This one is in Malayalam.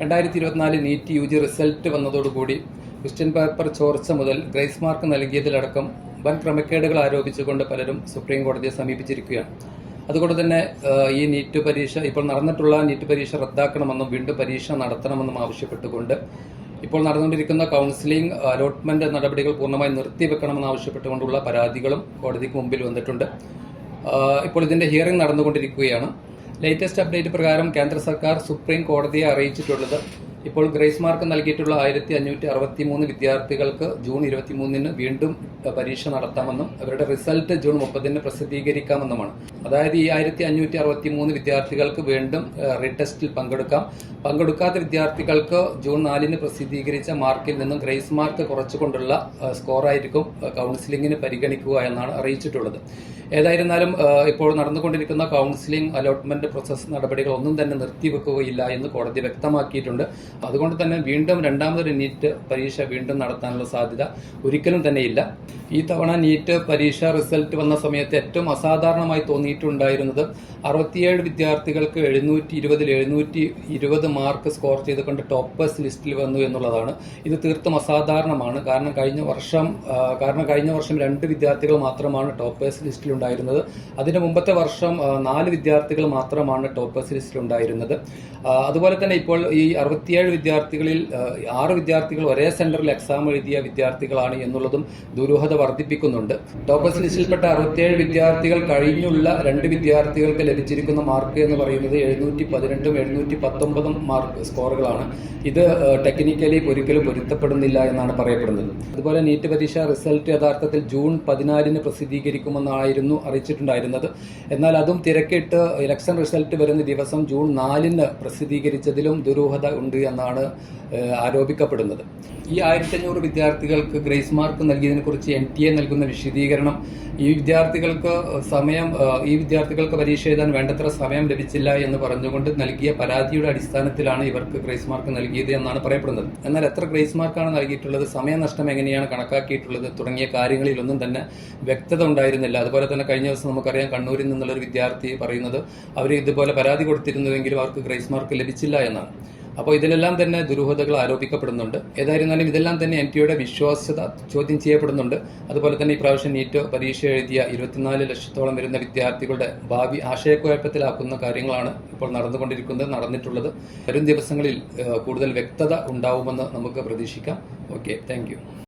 രണ്ടായിരത്തി ഇരുപത്തിനാല് നീറ്റ് യു ജി റിസൾട്ട് വന്നതോടുകൂടി ക്വസ്റ്റ്യൻ പേപ്പർ ചോർച്ച മുതൽ ഗ്രേസ് മാർക്ക് നൽകിയതിലടക്കം വൻ ക്രമക്കേടുകൾ ആരോപിച്ചുകൊണ്ട് പലരും സുപ്രീം കോടതിയെ സമീപിച്ചിരിക്കുകയാണ്. അതുകൊണ്ട് തന്നെ ഈ നീറ്റ് പരീക്ഷ ഇപ്പോൾ നടന്നിട്ടുള്ള നീറ്റ് പരീക്ഷ റദ്ദാക്കണമെന്നും വീണ്ടും പരീക്ഷ നടത്തണമെന്നും ആവശ്യപ്പെട്ടുകൊണ്ട് ഇപ്പോൾ നടന്നുകൊണ്ടിരിക്കുന്ന കൗൺസിലിംഗ് അലോട്ട്മെന്റ് നടപടികൾ പൂർണമായി നിർത്തിവെക്കണമെന്ന് ആവശ്യപ്പെട്ടുകൊണ്ടുള്ള പരാതികളും കോടതിക്ക് മുമ്പിൽ വന്നിട്ടുണ്ട്. ഇപ്പോൾ ഇതിന്റെ ഹിയറിംഗ് നടന്നുകൊണ്ടിരിക്കുകയാണ്. ലേറ്റസ്റ്റ് അപ്ഡേറ്റ് പ്രകാരം കേന്ദ്ര സർക്കാർ സുപ്രീം കോടതിയെ അറിയിച്ചിട്ടുള്ളത്. ഇപ്പോൾ ഗ്രേസ് മാർക്ക് നൽകിയിട്ടുള്ള ആയിരത്തി അഞ്ഞൂറ്റി അറുപത്തി മൂന്ന് വിദ്യാർത്ഥികൾക്ക് ജൂൺ ഇരുപത്തി മൂന്നിന് വീണ്ടും പരീക്ഷ നടത്താമെന്നും അവരുടെ റിസൾട്ട് ജൂൺ മുപ്പതിന് പ്രസിദ്ധീകരിക്കാമെന്നുമാണ്. അതായത് ഈ ആയിരത്തി അഞ്ഞൂറ്റി അറുപത്തി മൂന്ന് വിദ്യാർത്ഥികൾക്ക് വീണ്ടും റീടെസ്റ്റിൽ പങ്കെടുക്കാം. പങ്കെടുക്കാത്ത വിദ്യാർത്ഥികൾക്ക് ജൂൺ നാലിന് പ്രസിദ്ധീകരിച്ച മാർക്കിൽ നിന്നും ഗ്രേസ് മാർക്ക് കുറച്ചുകൊണ്ടുള്ള സ്കോറായിരിക്കും കൗൺസിലിംഗിന് പരിഗണിക്കുക എന്നാണ് അറിയിച്ചിട്ടുള്ളത്. ഏതായിരുന്നാലും ഇപ്പോൾ നടന്നുകൊണ്ടിരിക്കുന്ന കൗൺസിലിംഗ് അലോട്ട്മെന്റ് പ്രോസസ് നടപടികൾ ഒന്നും തന്നെ നിർത്തിവെക്കുകയില്ല എന്ന് കോടതി വ്യക്തമാക്കിയിട്ടുണ്ട്. അതുകൊണ്ട് തന്നെ വീണ്ടും രണ്ടാമതൊരു നീറ്റ് പരീക്ഷ വീണ്ടും നടത്താനുള്ള സാധ്യത ഒരിക്കലും തന്നെ ഇല്ല. ഈ തവണ നീറ്റ് പരീക്ഷ റിസൾട്ട് വന്ന സമയത്ത് ഏറ്റവും അസാധാരണമായി തോന്നിയിട്ടുണ്ടായിരുന്നത് അറുപത്തിയേഴ് വിദ്യാർത്ഥികൾക്ക് എഴുന്നൂറ്റി ഇരുപതിൽ എഴുന്നൂറ്റി ഇരുപത് മാർക്ക് സ്കോർ ചെയ്തുകൊണ്ട് ടോപ്പേഴ്സ് ലിസ്റ്റിൽ വന്നു എന്നുള്ളതാണ്. ഇത് തീർത്തും അസാധാരണമാണ്. കാരണം കഴിഞ്ഞ വർഷം കാരണം കഴിഞ്ഞ വർഷം രണ്ട് വിദ്യാർത്ഥികൾ മാത്രമാണ് ടോപ്പേഴ്സ് ലിസ്റ്റിൽ ഉണ്ടായിരുന്നത്. അതിന് മുമ്പത്തെ വർഷം നാല് വിദ്യാർത്ഥികൾ മാത്രമാണ് ടോപ്പേഴ്സ് ലിസ്റ്റിൽ ഉണ്ടായിരുന്നത്. അതുപോലെ തന്നെ ഇപ്പോൾ ഈ അറുപത്തിയേഴ് വിദ്യാർത്ഥികളിൽ ആറ് വിദ്യാർത്ഥികൾ ഒരേ സെന്ററിൽ എക്സാം എഴുതിയ വിദ്യാർത്ഥികളാണ് എന്നുള്ളതും ദുരൂഹത വർദ്ധിപ്പിക്കുന്നുണ്ട്. ടോപ്പേഴ്സ് ലിസ്റ്റിൽപ്പെട്ട അറുപത്തിയേഴ് വിദ്യാർത്ഥികൾ കഴിഞ്ഞുള്ള രണ്ട് വിദ്യാർത്ഥികൾക്ക് ലഭിച്ചിരിക്കുന്ന മാർക്ക് എന്ന് പറയുന്നത് എഴുന്നൂറ്റി പതിനെട്ടും എഴുന്നൂറ്റി പത്തൊമ്പതും മാർക്ക് സ്കോറുകളാണ് ഇത് ടെക്നിക്കലി ഒരിക്കലും പൊരുത്തപ്പെടുന്നില്ല എന്നാണ് പറയപ്പെടുന്നത്. അതുപോലെ നീറ്റ് പരീക്ഷ റിസൾട്ട് യഥാർത്ഥത്തിൽ ജൂൺ പതിനാലിന് പ്രസിദ്ധീകരിക്കുമെന്നായിരുന്നു അറിയിച്ചിട്ടുണ്ടായിരുന്നത്. എന്നാൽ അതും തിരക്കിട്ട് ഇലക്ഷൻ റിസൾട്ട് വരുന്ന ദിവസം ജൂൺ നാലിന് പ്രസിദ്ധീകരിച്ചതിലും ദുരൂഹത ഉണ്ട് എന്നാണ് ആരോപിക്കപ്പെടുന്നത്. ഈ ആയിരത്തി അഞ്ഞൂറ് വിദ്യാർത്ഥികൾക്ക് ഗ്രേസ് മാർക്ക് നൽകിയതിനെ കുറിച്ച് എൻ ടി എ നൽകുന്ന വിശദീകരണം ഈ വിദ്യാർത്ഥികൾക്ക് സമയം ഈ വിദ്യാർത്ഥികൾക്ക് പരീക്ഷ എഴുതാൻ വേണ്ടത്ര സമയം ലഭിച്ചില്ല എന്ന് പറഞ്ഞുകൊണ്ട് നൽകിയ പരാതിയുടെ അടിസ്ഥാനത്തിലാണ് ഇവർക്ക് ഗ്രേസ് മാർക്ക് നൽകിയത് എന്നാണ് പറയപ്പെടുന്നത്. എന്നാൽ എത്ര ഗ്രേസ് മാർക്കാണ് നൽകിയിട്ടുള്ളത് സമയനഷ്ടം എങ്ങനെയാണ് കണക്കാക്കിയിട്ടുള്ളത് തുടങ്ങിയ കാര്യങ്ങളിലൊന്നും തന്നെ വ്യക്തത ഉണ്ടായിരുന്നില്ല. അതുപോലെ തന്നെ കഴിഞ്ഞ ദിവസം നമുക്കറിയാം കണ്ണൂരിൽ നിന്നുള്ള ഒരു വിദ്യാർത്ഥി പറയുന്നത് അവർ ഇതുപോലെ പരാതി കൊടുത്തിരുന്നുവെങ്കിലും അവർക്ക് ഗ്രേസ് മാർക്ക് ലഭിച്ചില്ല എന്നാണ്. അപ്പോൾ ഇതിലെല്ലാം തന്നെ ദുരൂഹതകൾ ആരോപിക്കപ്പെടുന്നുണ്ട്. ഏതായിരുന്നാലും ഇതെല്ലാം തന്നെ എൻ ടിയുടെ വിശ്വാസ്യത ചോദ്യം ചെയ്യപ്പെടുന്നുണ്ട്. അതുപോലെ തന്നെ ഈ പ്രാവശ്യം നീറ്റ് പരീക്ഷ എഴുതിയ ഇരുപത്തിനാല് ലക്ഷത്തോളം വരുന്ന വിദ്യാർത്ഥികളുടെ ഭാവി ആശയക്കുഴപ്പത്തിലാക്കുന്ന കാര്യങ്ങളാണ് ഇപ്പോൾ നടന്നുകൊണ്ടിരിക്കുന്നത് നടന്നിട്ടുള്ളത്. വരും ദിവസങ്ങളിൽ കൂടുതൽ വ്യക്തത ഉണ്ടാവുമെന്ന് നമുക്ക് പ്രതീക്ഷിക്കാം. Okay thank